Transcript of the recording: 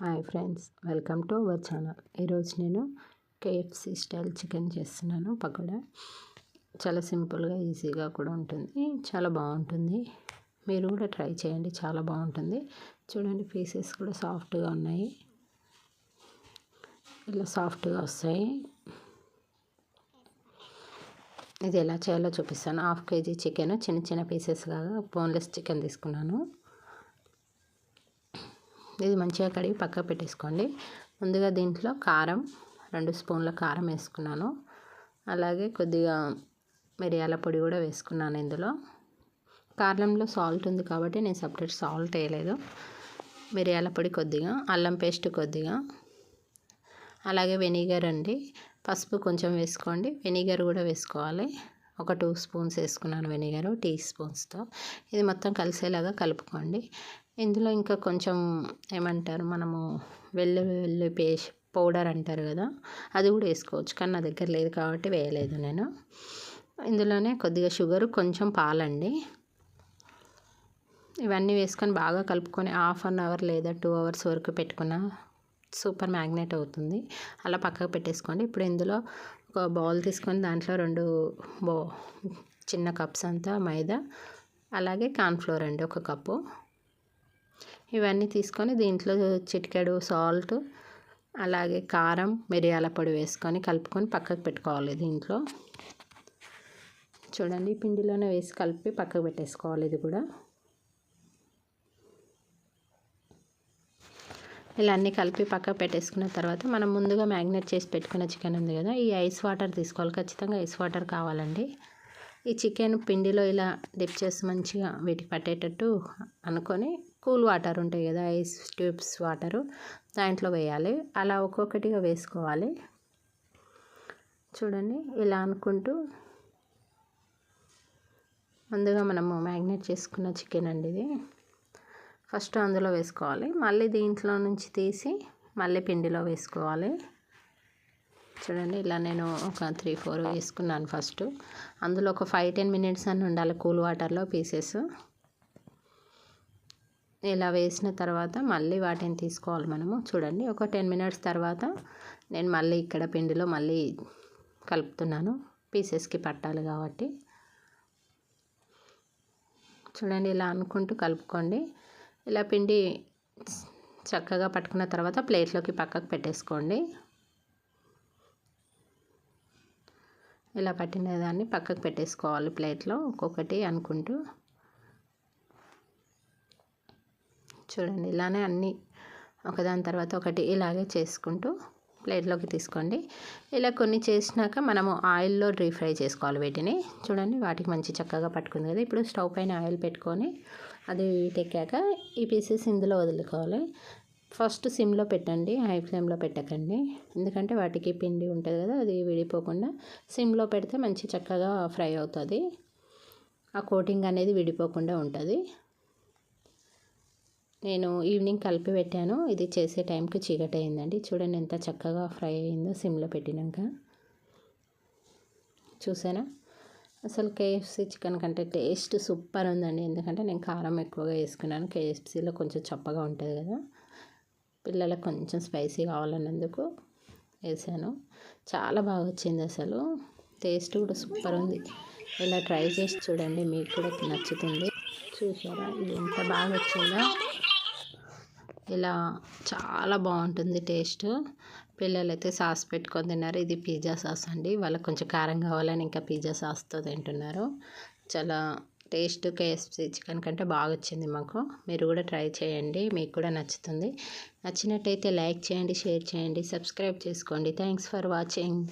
Hi friends welcome to our channel. ఈరోజు నేను KFC style chicken చేస్తున్నాను పకోడా. చాలా సింపుల్గా ఈజీగా కూడా ఉంటుంది. చాలా బాగుంటుంది. మీరు కూడా ట్రై చేయండి చాలా బాగుంటుంది. చూడండి పీసెస్ కూడా సాఫ్ట్గా ఉన్నాయి. ఇలా సాఫ్ట్గా వస్తాయి. ఇది ఎలా చేయాలో చూపిస్తాను. హాఫ్ కేజీ చికెన్ చిన్న చిన్న పీసెస్గా బోన్లెస్ చికెన్ తీసుకున్నాను. ఇది మంచిగా కడిగి పక్క పెట్టేసుకోండి. ముందుగా దీంట్లో కారం రెండు స్పూన్ల కారం వేసుకున్నాను. అలాగే కొద్దిగా మిరియాల పొడి కూడా వేసుకున్నాను ఇందులో. కారంలో సాల్ట్ ఉంది కాబట్టి నేను సపరేట్ సాల్ట్ వేయలేదు. మిరియాల పొడి కొద్దిగా అల్లం పేస్ట్ కొద్దిగా. అలాగే వెనిగర్ అండి. పసుపు కొంచెం వేసుకోండి. వెనిగర్ కూడా వేసుకోవాలి. ఒక టూ స్పూన్స్ వేసుకున్నాను వెనిగర్ టీ స్పూన్స్తో. ఇది మొత్తం కలిసేలాగా కలుపుకోండి. ఇందులో ఇంకా కొంచెం ఏమంటారు మనము వెల్లు వెల్లు పేస్ట్ పౌడర్ అంటారు కదా అది కూడా వేసుకోవచ్చు. కానీ నా దగ్గర లేదు కాబట్టి వేయలేదు నేను. ఇందులోనే కొద్దిగా షుగర్ కొంచెం పాలండి. ఇవన్నీ వేసుకొని బాగా కలుపుకొని హాఫ్ అన్ అవర్ లేదా టూ అవర్స్ వరకు పెట్టుకున్న సూపర్ మ్యాగ్నెట్ అవుతుంది. అలా పక్కకు పెట్టేసుకోండి. ఇప్పుడు ఇందులో ఒక బౌల్ తీసుకొని దాంట్లో రెండు బౌ చిన్న కప్స్ అంతా మైదా అలాగే కార్న్ఫ్లోర్ అండి ఒక కప్పు. ఇవన్నీ తీసుకొని దీంట్లో చిటికెడు సాల్ట్ అలాగే కారం మిరియాల పొడి వేసుకొని కలుపుకొని పక్కకు పెట్టుకోవాలి దీంట్లో. చూడండి పిండిలోనే వేసి కలిపి పక్కకు పెట్టేసుకోవాలి ఇది కూడా. ఇలా అన్నీ కలిపి పక్కకు పెట్టేసుకున్న తర్వాత మనం ముందుగా మ్యాగ్నేట్ చేసి పెట్టుకున్న చికెన్ ఉంది కదా ఈ ఐస్ వాటర్ తీసుకోవాలి. ఖచ్చితంగా ఐస్ వాటర్ కావాలండి. ఈ చికెన్ పిండిలో ఇలా డిప్ చేసి మంచిగా వీటికి పట్టేటట్టు అనుకొని కూల్ వాటర్ ఉంటాయి కదా ఐస్ ట్యూబ్స్ వాటరు దాంట్లో వేయాలి. అలా ఒక్కొక్కటిగా వేసుకోవాలి. చూడండి ఇలా అనుకుంటూ ముందుగా మనము మ్యాగ్నేట్ చేసుకున్న చికెన్ అండి ఇది. ఫస్ట్ అందులో వేసుకోవాలి. మళ్ళీ దీంట్లో నుంచి తీసి మళ్ళీ పిండిలో వేసుకోవాలి. చూడండి ఇలా నేను ఒక త్రీ ఫోర్ వేసుకున్నాను ఫస్ట్. అందులో ఒక ఫైవ్ టెన్ మినిట్స్ అని ఉండాలి కూల్ వాటర్లో పీసెస్. ఇలా వేసిన తర్వాత మళ్ళీ వాటిని తీసుకోవాలి మనము. చూడండి ఒక టెన్ మినిట్స్ తర్వాత నేను మళ్ళీ ఇక్కడ పిండిలో మళ్ళీ కలుపుతున్నాను. పీసెస్కి పట్టాలి కాబట్టి. చూడండి ఇలా అనుకుంటూ కలుపుకోండి. ఇలా పిండి చక్కగా పట్టుకున్న తర్వాత ప్లేట్లోకి పక్కకు పెట్టేసుకోండి. ఇలా పట్టిన దాన్ని పక్కకు పెట్టేసుకోవాలి ప్లేట్లో ఒక్కొక్కటి అనుకుంటూ. చూడండి ఇలానే అన్నీ ఒకదాని తర్వాత ఒకటి ఇలాగే చేసుకుంటూ ప్లేట్లోకి తీసుకోండి. ఇలా కొన్ని చేసినాక మనము ఆయిల్లో డ్రీ ఫ్రై చేసుకోవాలి వీటిని. చూడండి వాటికి మంచి చక్కగా పట్టుకుంది కదా. ఇప్పుడు స్టవ్ పైన ఆయిల్ పెట్టుకొని అది ఎక్కాక ఈ పీసెస్ ఇందులో వదులుకోవాలి. ఫస్ట్ సిమ్లో పెట్టండి హై ఫ్లేమ్లో పెట్టకండి. ఎందుకంటే వాటికి పిండి ఉంటుంది కదా అది విడిపోకుండా సిమ్లో పెడితే మంచి చక్కగా ఫ్రై అవుతుంది. ఆ కోటింగ్ అనేది విడిపోకుండా ఉంటుంది. నేను ఈవినింగ్ కలిపి పెట్టాను. ఇది చేసే టైంకి చీకటి అయిందండి చూడండి ఎంత చక్కగా ఫ్రై అయిందో సిమ్లో పెట్టినాక. చూసానా అసలు కేఎఫ్సీ చికెన్ కంటే టేస్ట్ సూపర్ ఉందండి. ఎందుకంటే నేను కారం ఎక్కువగా వేసుకున్నాను. కేఎఫ్సీలో కొంచెం చప్పగా ఉంటుంది కదా. పిల్లలకు కొంచెం స్పైసీ కావాలన్నందుకు వేసాను. చాలా బాగా వచ్చింది అసలు. టేస్ట్ కూడా సూపర్ ఉంది. ఇలా ట్రై చేసి చూడండి. మీకు కూడా నచ్చుతుంది. చూసారా? ఇది ఎంత బాగా వచ్చిందో. ఇలా చాలా బాగుంటుంది టేస్ట్. పిల్లలైతే సాస్ పెట్టుకొని తిన్నారు. ఇది పిజ్జా సాస్ అండి. వాళ్ళకి కొంచెం కారం కావాలని ఇంకా పిజ్జా సాస్తో తింటున్నారు. చాలా టేస్ట్ కేఎఫ్సీ చికెన్ కంటే బాగా వచ్చింది మాకు. మీరు కూడా ట్రై చేయండి. మీకు కూడా నచ్చుతుంది. నచ్చినట్టయితే లైక్ చేయండి షేర్ చేయండి సబ్స్క్రైబ్ చేసుకోండి. Thanks for watching.